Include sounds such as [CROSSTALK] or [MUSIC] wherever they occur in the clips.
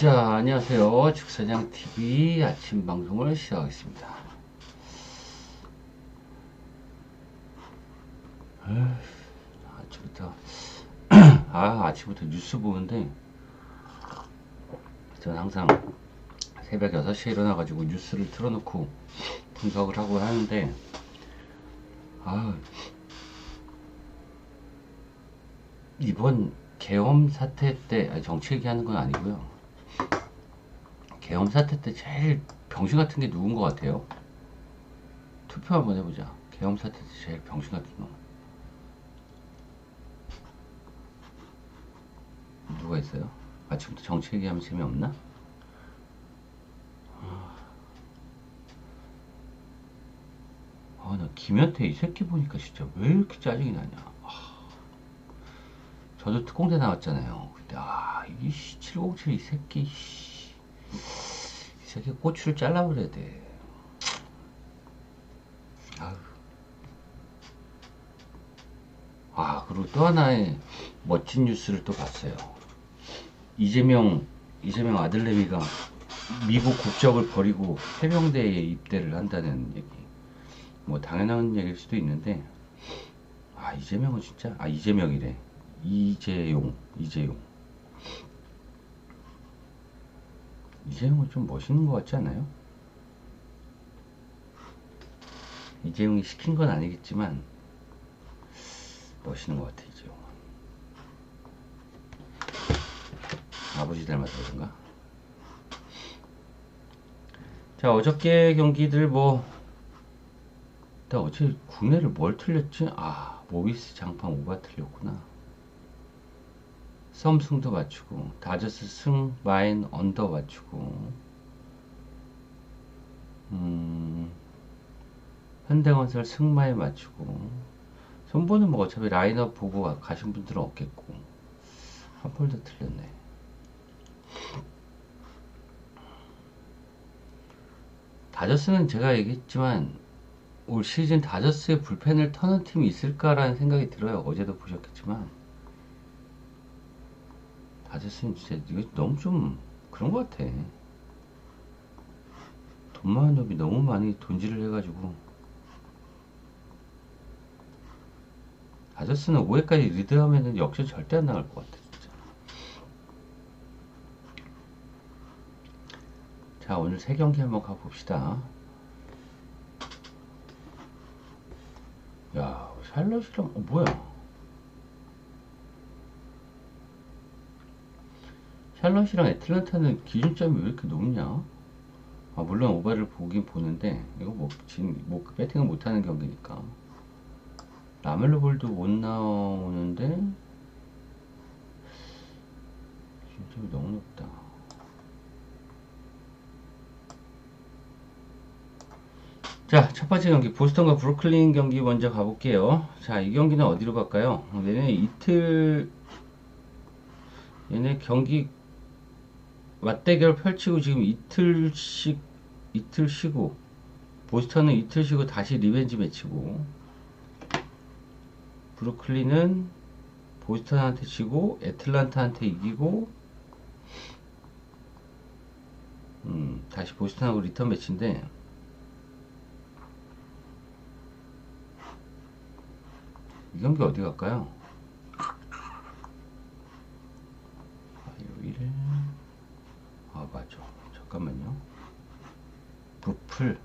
자, 안녕하세요. 직사장TV 아침 방송을 시작하겠습니다. 아침부터, [CLEARS THROAT] 아, 아침부터 뉴스 보는데, 저는 항상 새벽 6시에 일어나가지고 뉴스를 틀어놓고 분석을 하고 하는데, 아, 이번 계엄 사태 때, 정치 얘기하는 건 아니고요. 계엄 사태 때 제일 병신 같은 게 누군 것 같아요? 투표 한번 해보자. 계엄 사태 때 제일 병신 같은 놈. 누가 있어요? 아침부터 정치 얘기하면 재미없나? 아, 나 김현태 이 새끼 보니까 진짜 왜 이렇게 짜증이 나냐. 아, 저도 특공대 나왔잖아요. 근데, 아, 이 707 이 새끼, 씨. 이 새끼 꼬추를 잘라버려야 돼. 아유. 아, 그리고 또 하나의 멋진 뉴스를 또 봤어요. 이재명, 이재명 아들내미가 미국 국적을 버리고 해병대에 입대를 한다는 얘기. 뭐 당연한 얘기일 수도 있는데, 아, 이재명은 진짜, 아, 이재명이래. 이재용, 이재용. 이재용은 좀 멋있는 것 같지 않아요? 이재용이 시킨 건 아니겠지만, 멋있는 것 같아, 이재용은. 아버지 닮아서 그런가? 자, 어저께 경기들 뭐, 나 어제 국내를 뭘 틀렸지? 아, 모비스 장판 오바 틀렸구나. 썸승도 맞추고, 다저스 승, 마인 언더 맞추고, 음, 현대건설 승마에 맞추고, 손보는 뭐 어차피 라인업 보고 가신 분들은 없겠고, 한 폴더 틀렸네. 다저스는 제가 얘기했지만, 올 시즌 다저스의 불펜을 터는 팀이 있을까라는 생각이 들어요. 어제도 보셨겠지만. 다저스는 진짜 이거 너무 좀 그런 것 같아. 돈 많은 놈이 너무 많이 돈질을 해가지고. 다저스는 5회까지 리드하면은 역전 절대 안 나갈 것 같아, 진짜. 자, 오늘 세 경기 한번 가봅시다. 야, 샬럿이랑, 어, 뭐야? 샬럿이랑 애틀란타는 기준점이 왜 이렇게 높냐? 아, 물론 오바를 보긴 보는데, 이거 뭐, 지금, 뭐, 배팅을 못하는 경기니까. 라멜로 볼도 못 나오는데, 기준점이 너무 높다. 자, 첫 번째 경기, 보스턴과 브루클린 경기 먼저 가볼게요. 자, 이 경기는 어디로 갈까요? 얘네 이틀, 얘네 경기 맞대결 펼치고 지금 이틀씩, 이틀 쉬고, 보스턴은 이틀 쉬고 다시 리벤지 매치고, 브루클린은 보스턴한테 치고, 애틀란타한테 이기고, 음, 다시 보스턴하고 리턴 매치인데, 이 경기 어디 갈까요? 화요일 아 맞아 잠깐만요 부풀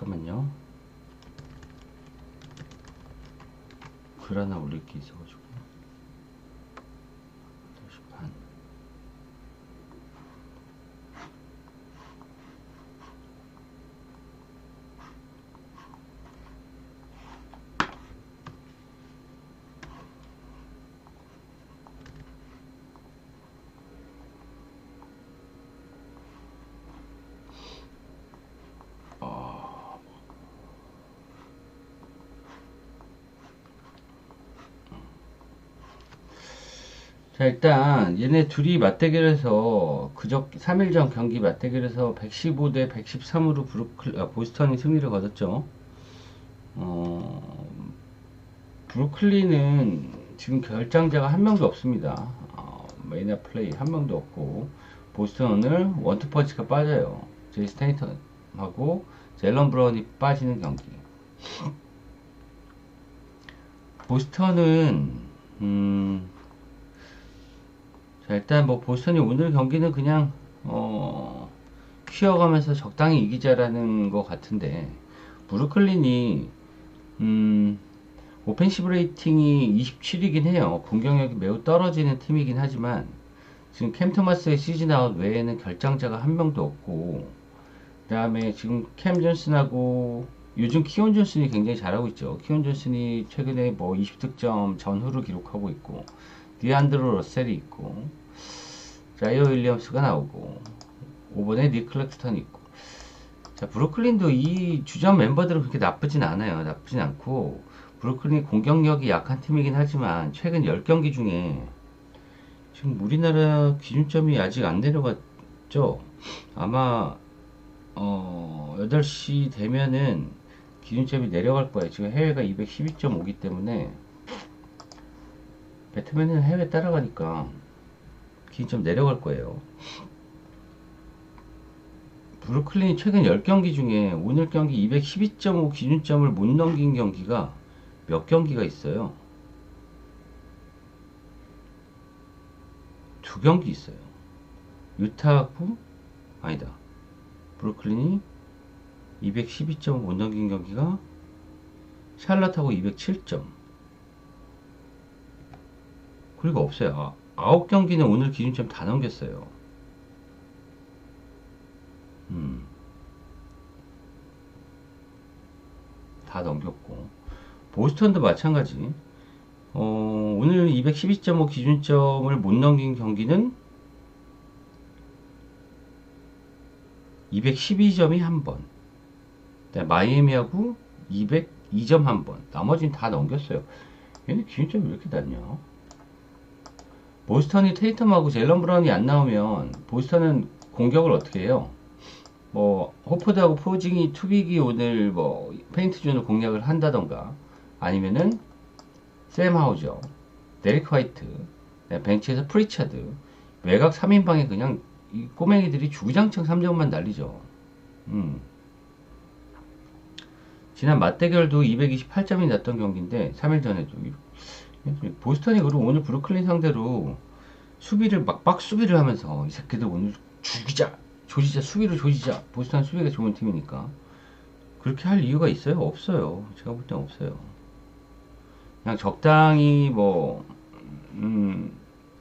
잠깐만요. 글 하나 올릴 게 있어가지고. 자, 일단 얘네 둘이 맞대결해서 그저 3일 전 경기 맞대결에서 115대 113으로 브루클, 아, 보스턴이 승리를 거뒀죠. 어, 브루클린은 지금 결장자가 한 명도 없습니다. 어, 메이나 플레이 한 명도 없고 보스턴 오늘 원투펀치가 빠져요. 제이 스테이턴하고 젤런 브라운이 빠지는 경기. 보스턴은 음, 자 일단 뭐 보스턴이 오늘 경기는 그냥 어, 쉬어가면서 적당히 이기자라는 것 같은데 브루클린이 음, 오펜시브 레이팅이 27이긴 해요. 공격력이 매우 떨어지는 팀이긴 하지만 지금 캠 토마스의 시즌 아웃 외에는 결장자가 한 명도 없고 그 다음에 지금 캠 존슨하고 요즘 키온 존슨이 굉장히 잘하고 있죠. 키온 존슨이 최근에 뭐 20득점 전후를 기록하고 있고 디안드로 러셀이 있고 자이어 윌리엄스가 나오고 5번에 니클렉스턴이 있고 자 브루클린도 이 주전 멤버들은 그렇게 나쁘진 않아요. 나쁘진 않고 브루클린이 공격력이 약한 팀이긴 하지만 최근 10경기 중에 지금 우리나라 기준점이 아직 안 내려갔죠. 아마 어 8시 되면은 기준점이 내려갈 거예요. 지금 해외가 212.5기 때문에 배트맨은 해외 따라가니까 기준점 내려갈 거예요. 브루클린이 최근 10경기 중에 오늘 경기 212.5 기준점을 못 넘긴 경기가 몇 경기가 있어요? 두 경기 있어요. 유타하고 아니다. 브루클린이 212점 못 넘긴 경기가 샬럿하고 207점. 그리고 없어요. 아, 9경기는 오늘 기준점 다 넘겼어요. 음. 다 넘겼고. 보스턴도 마찬가지. 어, 오늘 212.5 기준점을 못 넘긴 경기는 212점이 한 번. 마이애미하고 202점 한 번. 나머지는 다 넘겼어요. 얘네 기준점이 왜 이렇게 낮냐? 보스턴이 테이텀하고 젤런 브라운이 안 나오면 보스턴은 공격을 어떻게 해요? 뭐 호퍼드하고 포징이 투빅이 오늘 뭐 페인트 존을 공략을 한다던가 아니면은 샘 하우저, 데릭 화이트, 네, 벤치에서 프리차드, 외곽 3인방에 그냥 이 꼬맹이들이 주구장창 3점만 날리죠. 음. 지난 맞대결도 228점이 났던 경기인데 3일 전에도 보스턴이 그리고 오늘 브루클린 상대로 수비를 막박 수비를 하면서 이 새끼들 오늘 죽이자 조지자 수비를 조지자 보스턴 수비가 좋은 팀이니까 그렇게 할 이유가 있어요? 없어요. 제가 볼 땐 없어요. 그냥 적당히 뭐 음,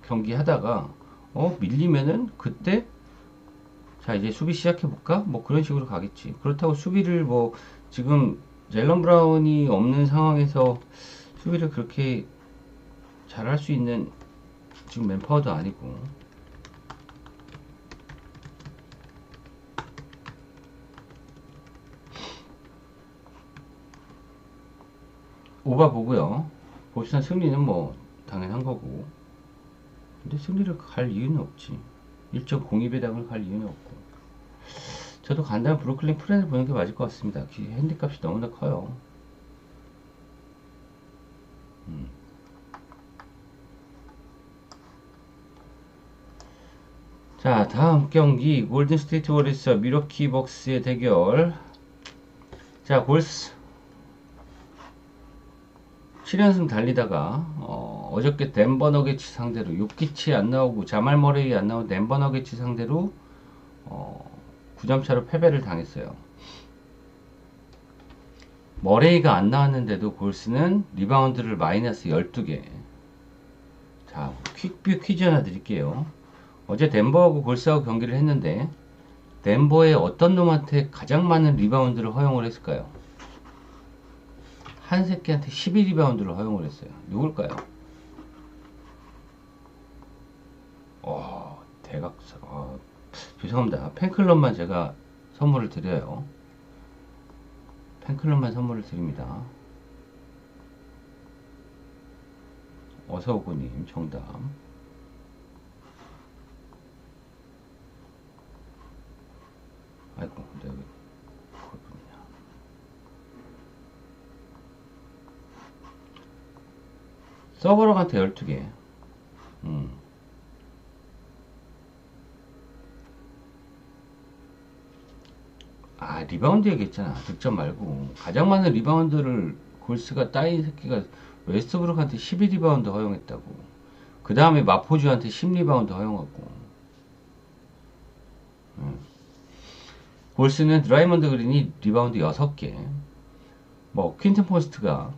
경기 하다가 어 밀리면은 그때 자 이제 수비 시작해 볼까 뭐 그런 식으로 가겠지 그렇다고 수비를 뭐 지금 젤런 브라운이 없는 상황에서 수비를 그렇게 잘할 수 있는 지금 맨파워도 아니고 오바 보고요. 보시한 승리는 뭐 당연한 거고. 근데 승리를 갈 이유는 없지. 1.02 배당을 갈 이유는 없고. 저도 간단한 브루클린 프렌을 보는 게 맞을 것 같습니다. 핸디값이 너무나 커요. 음. 자, 다음 경기 골든 스테이트 워리스와 미러키 벅스의 대결. 자, 골스 7연승 달리다가 어, 저께 덴버 너게츠 상대로 요키치 안 나오고 자말 머레이 안 나오고 덴버 너게츠 상대로 어, 9점 차로 패배를 당했어요. 머레이가 안 나왔는데도 골스는 리바운드를 마이너스 12개. 자, 퀵뷰 퀴즈 하나 드릴게요. 어제 덴버하고 골스하고 경기를 했는데 덴버의 어떤 놈한테 가장 많은 리바운드를 허용을 했을까요? 한 새끼한테 12리바운드를 허용을 했어요. 누굴까요? 어, 대각사. 어, 죄송합니다. 팬클럽만 제가 선물을 드려요. 팬클럽만 선물을 드립니다. 어서오고님 정답. 아이고, 내가 왜 그걸 보냐. 서버러한테 12개. 음. 아, 리바운드 얘기했잖아. 득점 말고. 가장 많은 리바운드를 골스가 따인 새끼가 웨스트브룩한테 12리바운드 허용했다고. 그 다음에 마포주한테 10리바운드 허용하고. 음. 골스는 드라이먼드 그린이 리바운드 6개. 뭐, 퀸튼 포스트가,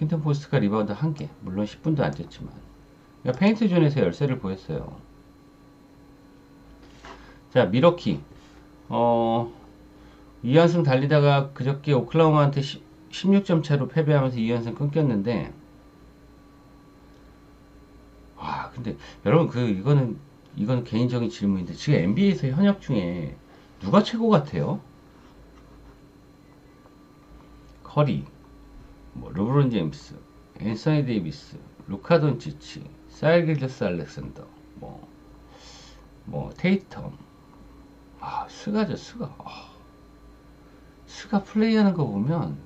퀸튼 포스트가 리바운드 1개. 물론 10분도 안 됐지만. 그러니까 페인트 존에서 열세를 보였어요. 자, 미러키. 어, 2연승 달리다가 그저께 오클라호마한테 16점 차로 패배하면서 2연승 끊겼는데, 와, 근데 여러분 그 이거는 이거는 개인적인 질문인데 지금 NBA에서 현역 중에 누가 최고 같아요? 커리, 뭐 르브론 제임스, 앤서니 데이비스, 루카 돈치치, 사일 길저스 알렉산더, 뭐, 뭐 테이텀, 아 스가죠 스가. 아. 스가 플레이하는 거 보면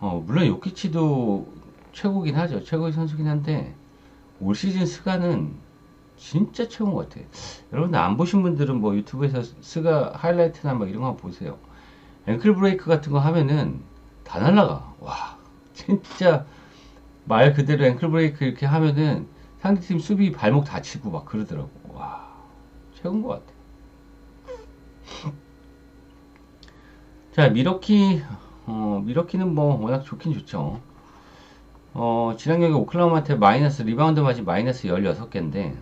어 물론 요키치도 최고긴 하죠 최고의 선수긴 한데 올 시즌 스가는 진짜 최고인 것 같아요 여러분들 안 보신 분들은 뭐 유튜브에서 스가 하이라이트나 막 이런 거 보세요 앵클 브레이크 같은 거 하면은 다 날라가. 와 진짜 말 그대로 앵클 브레이크 이렇게 하면은 상대팀 수비 발목 다치고 막 그러더라고. 와 최고인 것 같아. [LAUGHS] 자, 미러키, 어, 미러키는 뭐 워낙 좋긴 좋죠. 어, 지난 경기 오클라호마한테 마이너스, 리바운드 맞이 마이너스 16개인데,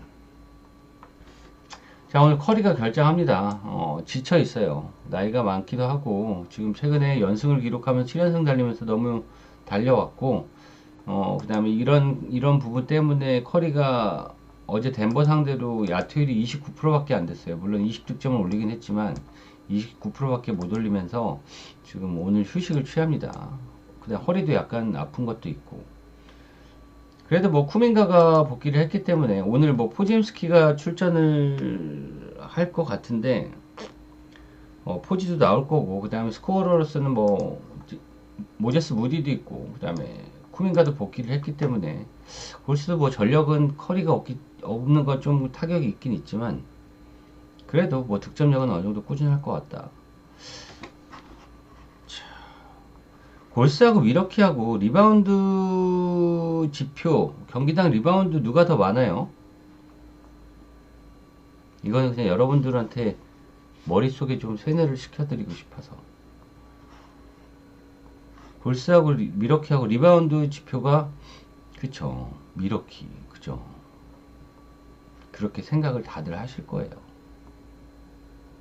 자, 오늘 커리가 결정합니다. 어, 지쳐 있어요. 나이가 많기도 하고, 지금 최근에 연승을 기록하면 7연승 달리면서 너무 달려왔고, 어, 그 다음에 이런, 이런 부분 때문에 커리가 어제 덴버 상대로 야투율이 29%밖에 안 됐어요. 물론 20득점을 올리긴 했지만, 29%밖에 못 올리면서 지금 오늘 휴식을 취합니다. 그다음 허리도 약간 아픈 것도 있고. 그래도 뭐 쿠민가가 복귀를 했기 때문에 오늘 뭐 포지엠스키가 출전을 할 것 같은데 어, 포지도 나올 거고 그 다음에 스코어로서는 뭐 모제스 무디도 있고 그 다음에 쿠민가도 복귀를 했기 때문에 골스도 뭐 전력은 커리가 없기, 없는 건 좀 타격이 있긴 있지만 그래도 뭐 득점력은 어느 정도 꾸준할 것 같다. 자, 골스하고 위러키하고 리바운드 지표, 경기당 리바운드 누가 더 많아요? 이거는 그냥 여러분들한테 머릿속에 좀 세뇌를 시켜드리고 싶어서. 골스하고 리, 미러키하고 리바운드 지표가 그쵸 미러키 그죠 그렇게 생각을 다들 하실 거예요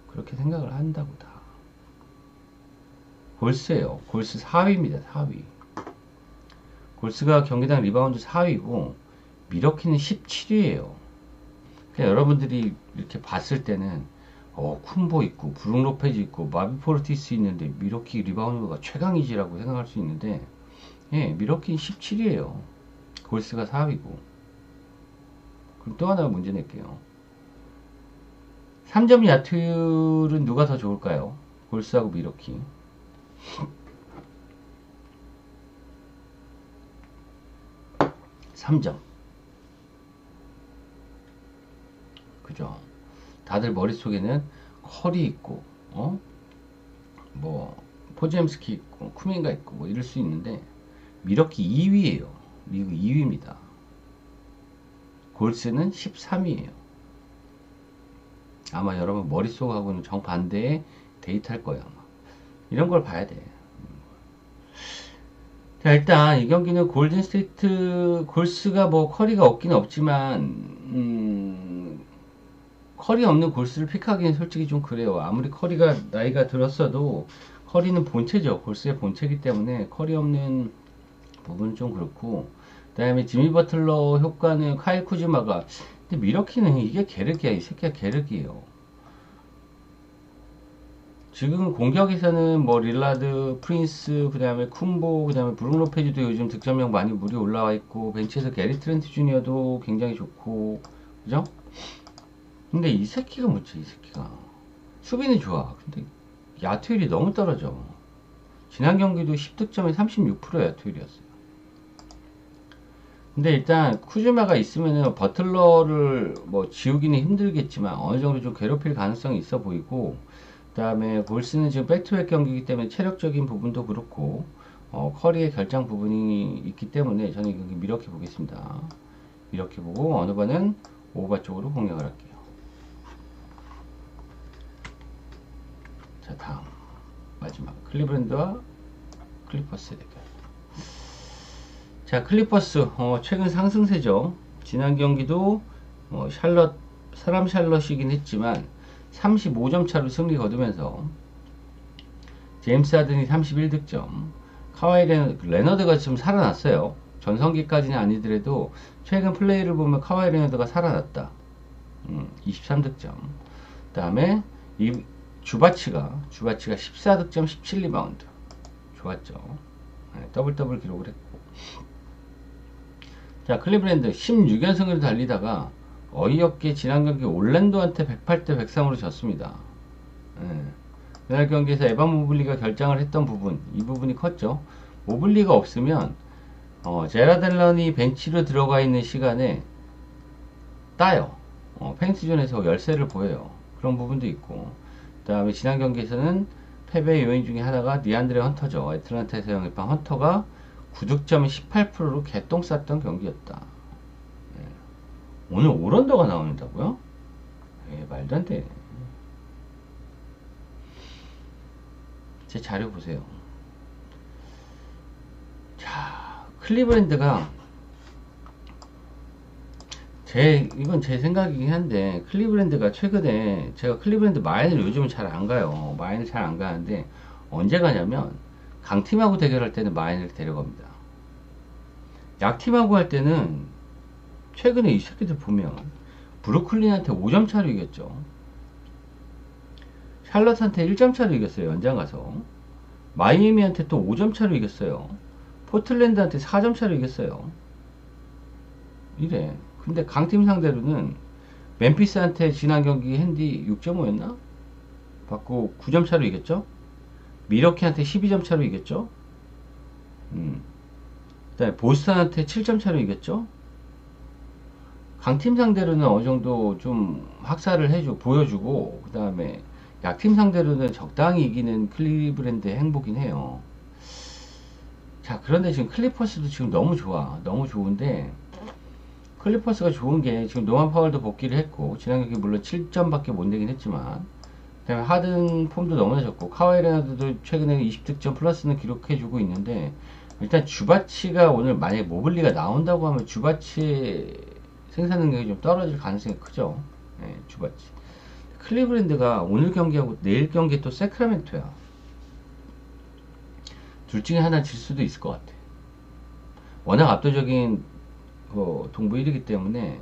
그렇게 생각을 한다고 다. 골스예요. 골스 4위입니다. 4위. 골스가 경기당 리바운드 4위고 미러키는 17위예요. 그냥 여러분들이 이렇게 봤을 때는 어 쿤보 있고 브룩 로페즈 있고 마비 포르티스 있는데 미러키 리바운드가 최강이지라고 생각할 수 있는데 예 미러키는 17위예요. 골스가 4위고 그럼 또 하나 문제 낼게요. 3점 야투율은 누가 더 좋을까요? 골스하고 미러키. 삼점 그죠? 다들 머릿속에는 컬이 있고, 어? 뭐, 포지엠스키 있고, 쿠민가 있고, 뭐 이럴 수 있는데, 미러키 2위에요. 리그 2위입니다. 골스는 13위에요. 아마 여러분 머릿속하고는 정반대의 데이트할 거예요. 이런 걸 봐야 돼. 자, 일단 이 경기는 골든 스테이트 골스가 뭐 커리가 없긴 없지만 음, 커리 없는 골스를 픽하기는 솔직히 좀 그래요. 아무리 커리가 나이가 들었어도 커리는 본체죠. 골스의 본체이기 때문에 커리 없는 부분은 좀 그렇고 그다음에 지미 버틀러 효과는 카일 쿠즈마가 근데 미러키는 이게 게르기야. 이 새끼가 게르기예요. 지금 공격에서는 뭐 릴라드, 프린스, 그 다음에 쿤보, 그 다음에 브룩 로페즈도 요즘 득점력 많이 물이 올라와 있고 벤치에서 게리 트렌트 주니어도 굉장히 좋고 그죠? 근데 이 새끼가 뭐지 이 새끼가 수비는 좋아. 근데 야투율이 너무 떨어져. 지난 경기도 10득점에 36% 야투율이었어요. 근데 일단 쿠즈마가 있으면은 버틀러를 뭐 지우기는 힘들겠지만 어느 정도 좀 괴롭힐 가능성이 있어 보이고 그 다음에 볼스는 지금 백투백 경기이기 때문에 체력적인 부분도 그렇고 어, 커리의 결장 부분이 있기 때문에 저는 이 경기 이렇게 보겠습니다. 이렇게 보고 어느 반은 오바 쪽으로 공략을 할게요. 자 다음 마지막 클리브랜드와 클리퍼스의 대결. 자 클리퍼스 어, 최근 상승세죠. 지난 경기도 어, 샬럿 사람 샬럿이긴 했지만 35점 차로 승리 거두면서 제임스 하든이 31득점 카와이 레너, 드가 지금 살아났어요. 전성기까지는 아니더라도 최근 플레이를 보면 카와이 레너드가 살아났다. 음, 23득점. 그 다음에 이 주바치가 주바치가 14득점 17리바운드 좋았죠. 네, 더블 더블 기록을 했고 자 클리브랜드 16연승을 달리다가 어이없게 지난 경기 올랜도한테 108대 103으로 졌습니다. 네. 그날 경기에서 에반 모블리가 결장을 했던 부분 이 부분이 컸죠. 모블리가 없으면 어, 제라델런이 벤치로 들어가 있는 시간에 따요. 어, 펜스존에서 열세를 보여요. 그런 부분도 있고 그 다음에 지난 경기에서는 패배 요인 중에 하나가 니안드레 헌터죠. 애틀란타에서 영입한 헌터가 9득점에 18%로 개똥 쌌던 경기였다. 네. 오늘 오런더가 나온다고요? 예, 말도 안 돼. 제 자료 보세요. 자, 클리브랜드가 제 이건 제 생각이긴 한데 클리브랜드가 최근에 제가 클리브랜드 마인을 요즘은 잘 안 가요. 마인을 잘 안 가는데 언제 가냐면 강팀하고 대결할 때는 마인을 데려갑니다. 약팀하고 할 때는 최근에 이 새끼들 보면 브루클린한테 5점 차로 이겼죠. 샬럿한테 1점 차로 이겼어요. 연장 가서. 마이애미한테 또 5점 차로 이겼어요. 포틀랜드한테 4점 차로 이겼어요. 이래. 근데 강팀 상대로는 멤피스한테 지난 경기 핸디 6.5였나? 받고 9점 차로 이겼죠? 미러키한테 12점 차로 이겼죠? 음. 그다음에 보스턴한테 7점 차로 이겼죠? 강팀 상대로는 어느 정도 좀 학살을 해주 보여주고 그 다음에 약팀 상대로는 적당히 이기는 클리브랜드의 행보긴 해요. 자 그런데 지금 클리퍼스도 지금 너무 좋아 너무 좋은데 클리퍼스가 좋은 게 지금 노만 파월도 복귀를 했고 지난 경기 물론 7점밖에 못 내긴 했지만 그다음에 하든 폼도 너무나 좋고 카와이 레나드도 최근에 20득점 플러스는 기록해주고 있는데 일단 주바치가 오늘 만약에 모블리가 나온다고 하면 주바치의 생산 능력이 좀 떨어질 가능성이 크죠. 네, 주바치. 클리브랜드가 오늘 경기하고 내일 경기 또 세크라멘토야. 둘 중에 하나 질 수도 있을 것 같아. 워낙 압도적인 그 동부 1위기 때문에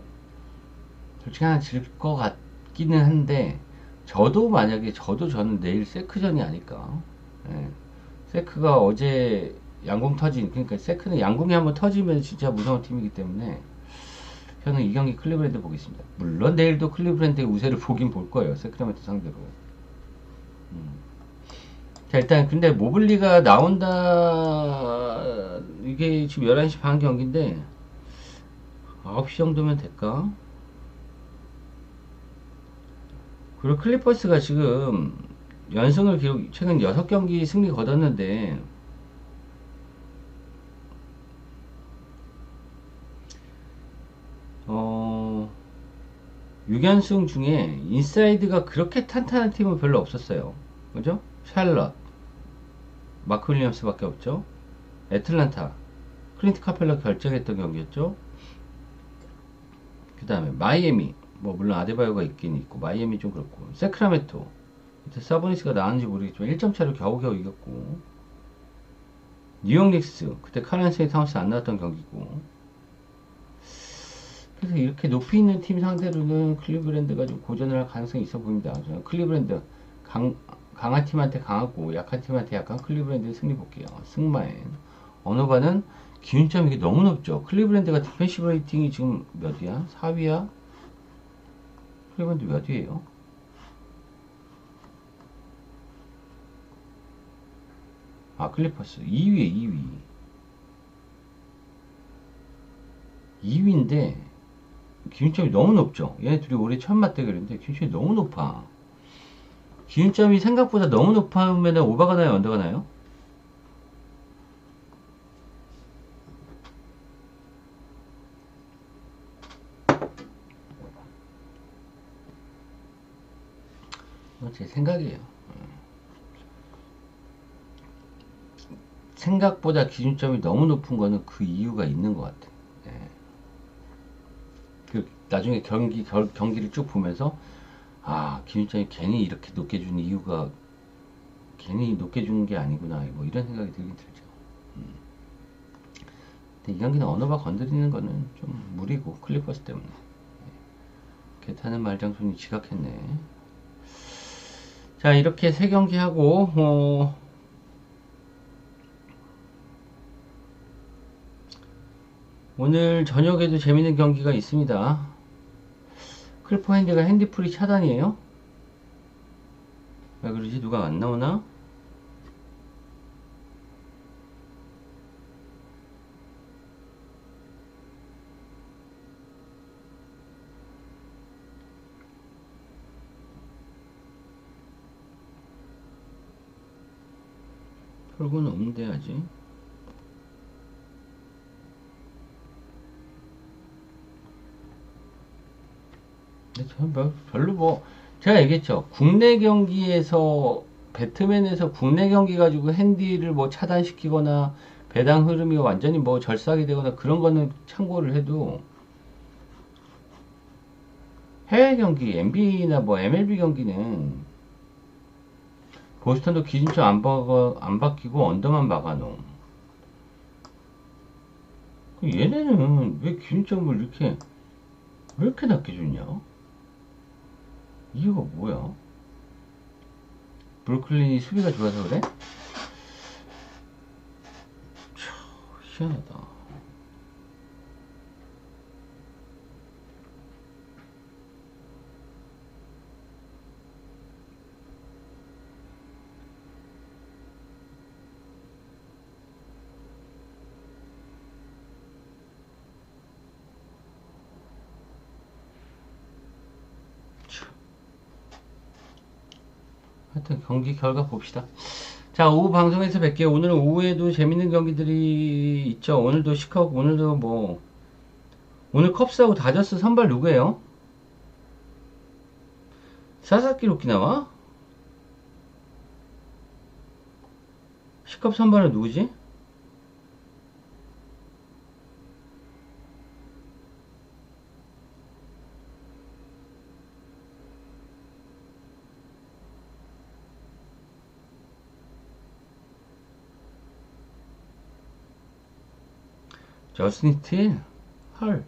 솔직히 하나 질 것 같기는 한데 저도 만약에 저도 저는 내일 세크전이 아닐까 예. 세크가 어제 양궁 터진 그러니까 세크는 양궁이 한번 터지면 진짜 무서운 팀이기 때문에 저는 이 경기 클리브랜드 보겠습니다 물론 내일도 클리브랜드의 우세를 [LAUGHS] 보긴 볼 거예요 세크라멘토 상대로 음. 자 일단 근데 모블리가 나온다 이게 지금 11시 반 경기인데 9시 정도면 될까? 그리고 클리퍼스가 지금 연승을 기록, 최근 6경기 승리 거뒀는데, 어, 6연승 중에 인사이드가 그렇게 탄탄한 팀은 별로 없었어요. 그죠? 샬럿, 마크 윌리엄스 밖에 없죠? 애틀란타, 클린트 카펠러 결정했던 경기였죠? 그 다음에 마이애미 뭐 물론 아데바요가 있긴 있고 마이애미 좀 그렇고 세크라멘토 이때 사보니스가 나왔는지 모르겠지만 1점 차로 겨우겨우 이겼고 뉴욕 닉스 그때 카렌스이 타운스 안 나왔던 경기고 그래서 이렇게 높이 있는 팀 상대로는 클리브랜드가 좀 고전을 할 가능성이 있어 보입니다. 클리브랜드 강, 강한 팀한테 강하고 약한 팀한테 약한 클리브랜드 승리 볼게요. 승마엔 어노바는 기운점이 너무 높죠. 클리브랜드가 디펜시브 레이팅이 지금 몇 위야? 4위야? 클리브랜드 몇 위에요? 아 클리퍼스 2위에 2위 2위인데 기준점이 너무 높죠 얘네 둘이 올해 처음 맞대결인데 기준점이 너무 높아 기준점이 생각보다 너무 높으면 오버가 나요 언더가 나요? 제 생각이에요. 생각보다 기준점이 너무 높은 거는 그 이유가 있는 것 같아. 예. 그 나중에 경기 결, 경기를 쭉 보면서 아 기준점이 괜히 이렇게 높게 준 이유가 괜히 높게 주는 게 아니구나 뭐 이런 생각이 들긴 들죠. 음. 근데 이 경기는 언어바 건드리는 거는 좀 무리고 클리퍼스 때문에 예. 개타는 말장손이 지각했네. 자 이렇게 세 경기 하고 어, 오늘 저녁에도 재밌는 경기가 있습니다. 클포 핸드가 핸디풀이 차단이에요? 왜 그러지? 누가 안 나오나? 별건 없는데 아직 근데 별로 뭐 제가 얘기했죠 국내 경기에서 배트맨에서 국내 경기 가지고 핸디를 뭐 차단시키거나 배당 흐름이 완전히 뭐 절삭이 되거나 그런 거는 참고를 해도 해외 경기 NBA나 뭐 MLB 경기는 보스턴도 기준점 안, 박아, 안 바뀌고 언더만 박아놓음. 그 얘네는 왜 기준점을 이렇게, 왜 이렇게 낮게 주냐? 이유가 뭐야? 브루클린이 수비가 좋아서 그래? 참, 희한하다. 하여튼 경기 결과 봅시다. 자, 오후 방송에서 뵐게요. 오늘은 오후에도 재밌는 경기들이 있죠. 오늘도 시카고, 오늘도 뭐, 오늘 컵스하고 다저스 선발 누구예요? 사사키 로키 나와? 시컵 선발은 누구지? 스틸? 헐.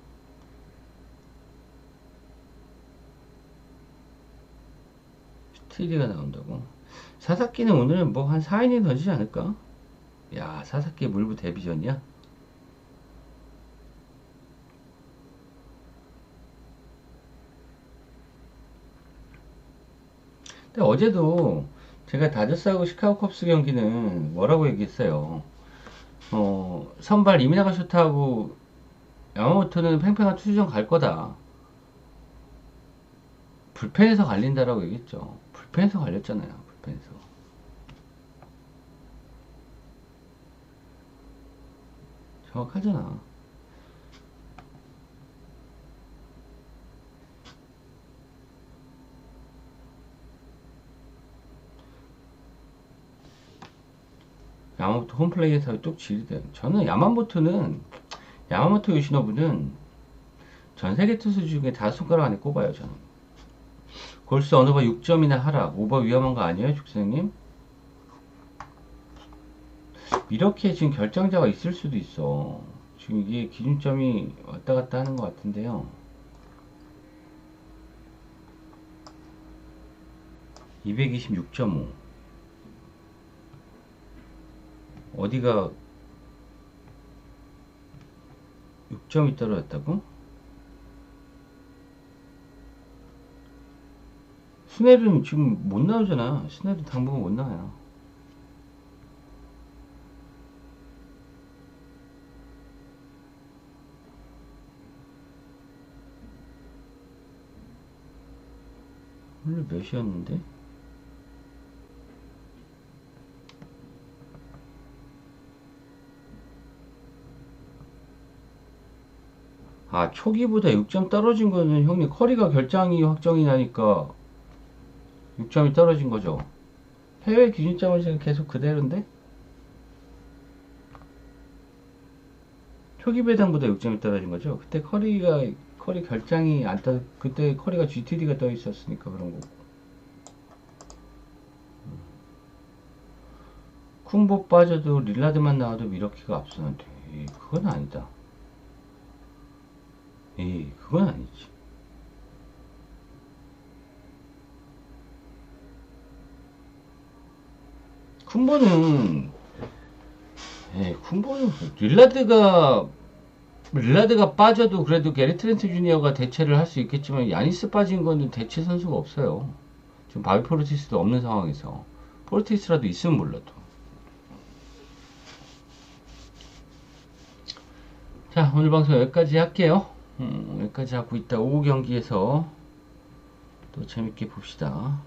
스틸이가 나온다고? 사사키는 오늘은 뭐 한 4이닝 던지지 않을까? 야, 사사키 물부 데뷔전이야? 근데 어제도 제가 다저스하고 시카고 컵스 경기는 뭐라고 얘기했어요? 어, 선발 이미나가 쇼트하고 야마모토는 팽팽한 투수전 갈 거다. 불펜에서 갈린다라고 얘기했죠. 불펜에서 갈렸잖아요. 불펜에서. 정확하잖아. 야마모토 홈플레이에서 뚝 지리대. 저는 야마모토는 야마모토 요시노부는 전 세계 투수 중에 다섯 손가락 안에 꼽아요. 저는. 골수 어느바 6점이나 하락. 오버 위험한 거 아니에요, 죽생님? 이렇게 지금 결정자가 있을 수도 있어. 지금 이게 기준점이 왔다 갔다 하는 것 같은데요. 226.5. 어디가 6점이 떨어졌다고? 스넬은 지금 못 나오잖아. 스넬은 당분간 못 나와요. 원래 몇이었는데? 아, 초기보다 6점 떨어진 거는 형님 커리가 결장이 확정이 나니까 6점이 떨어진 거죠. 해외 기준점은 지금 계속 그대로인데? 초기 배당보다 6점이 떨어진 거죠. 그때 커리가 커리 결장이 안 떠, 그때 커리가 GTD가 떠 있었으니까 그런 거고. 쿵보 빠져도 릴라드만 나와도 미러키가 앞서는데 그건 아니다. 에이, 그건 아니지. 쿤보는 에이, 쿤보는 릴라드가 릴라드가 빠져도 그래도 게리 트렌트 주니어가 대체를 할 수 있겠지만 야니스 빠진 거는 대체 선수가 없어요. 지금 바비 포르티스도 없는 상황에서 포르티스라도 있으면 몰라도. 자 오늘 방송 여기까지 할게요. 음, 여기까지 하고 있다 오후 경기에서 또 재밌게 봅시다.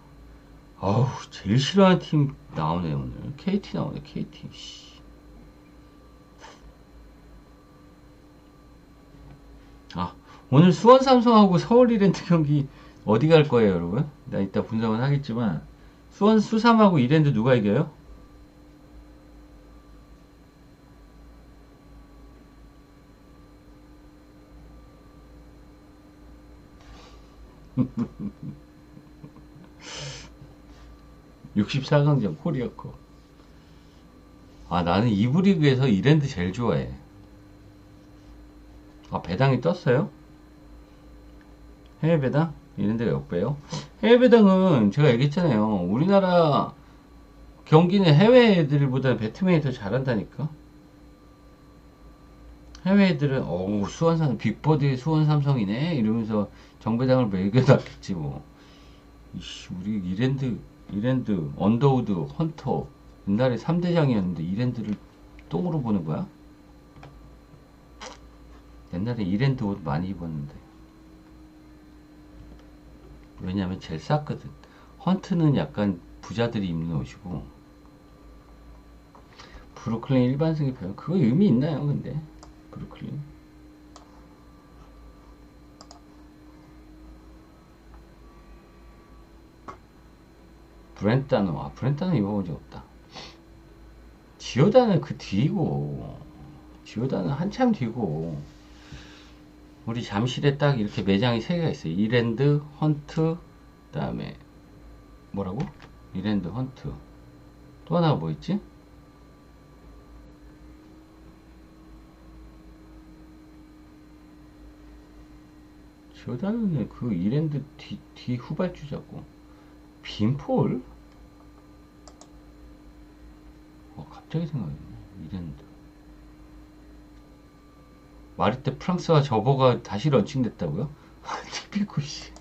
아우 제일 싫어하는 팀 나오네 오늘 KT 나오네 KT. 씨. 아, 오늘 수원 삼성하고 서울 이랜드 경기 어디 갈 거예요, 여러분? 나 이따 분석은 하겠지만 수원 수삼하고 이랜드 누가 이겨요? (64강전) 코리아코 아 나는 이부 리그에서 이랜드 제일 좋아해 아, 배당이 떴어요? 해외 배당? 이런 데가 역배요? 해외 배당은 제가 얘기했잖아요. 우리나라 경기는 해외 애들보다 배트맨이 더 잘한다니까? 해외 애들은, 어우, 수원삼, 빅버드의 수원 삼성이네? 이러면서 정배당을 매겨놨겠지, 뭐. 이씨, 우리 이랜드, 이랜드, 언더우드, 헌터, 옛날에 3대장이었는데 이랜드를 똥으로 보는 거야? 옛날에 이랜드 옷 많이 입었는데. 왜냐면 제일 쌌거든. 헌트는 약간 부자들이 입는 옷이고. 브루클린 일반석이 별로 그거 의미 있나요 근데? 브루클린 브렌타노 아 브렌타노 입어본 적 없다 지오다는 그 뒤고 지오다는 한참 뒤고 우리 잠실에 딱 이렇게 매장이 세 개가 있어요. 이랜드, 헌트, 그 다음에 뭐라고? 이랜드, 헌트. 또 하나가 뭐 있지? 조단은 그 이랜드 뒤, 뒤 후발주자고. 빈폴? 어, 갑자기 생각이. 이랜드. 마르테 프랑스와 저버가 다시 런칭됐다고요? [LAUGHS] 티피코 씨.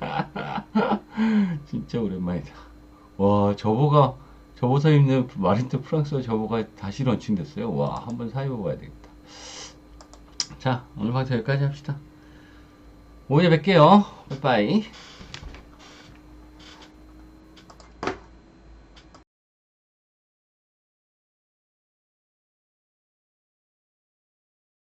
[LAUGHS] 진짜 오랜만이다. 와, 저버가 저버서 입는 마르테 프랑스와 저버가 다시 런칭됐어요. 와, 한번 사입어봐야 되겠다. 자, 오늘 방송 여기까지 합시다. 오후에 뵐게요. 빠이빠이.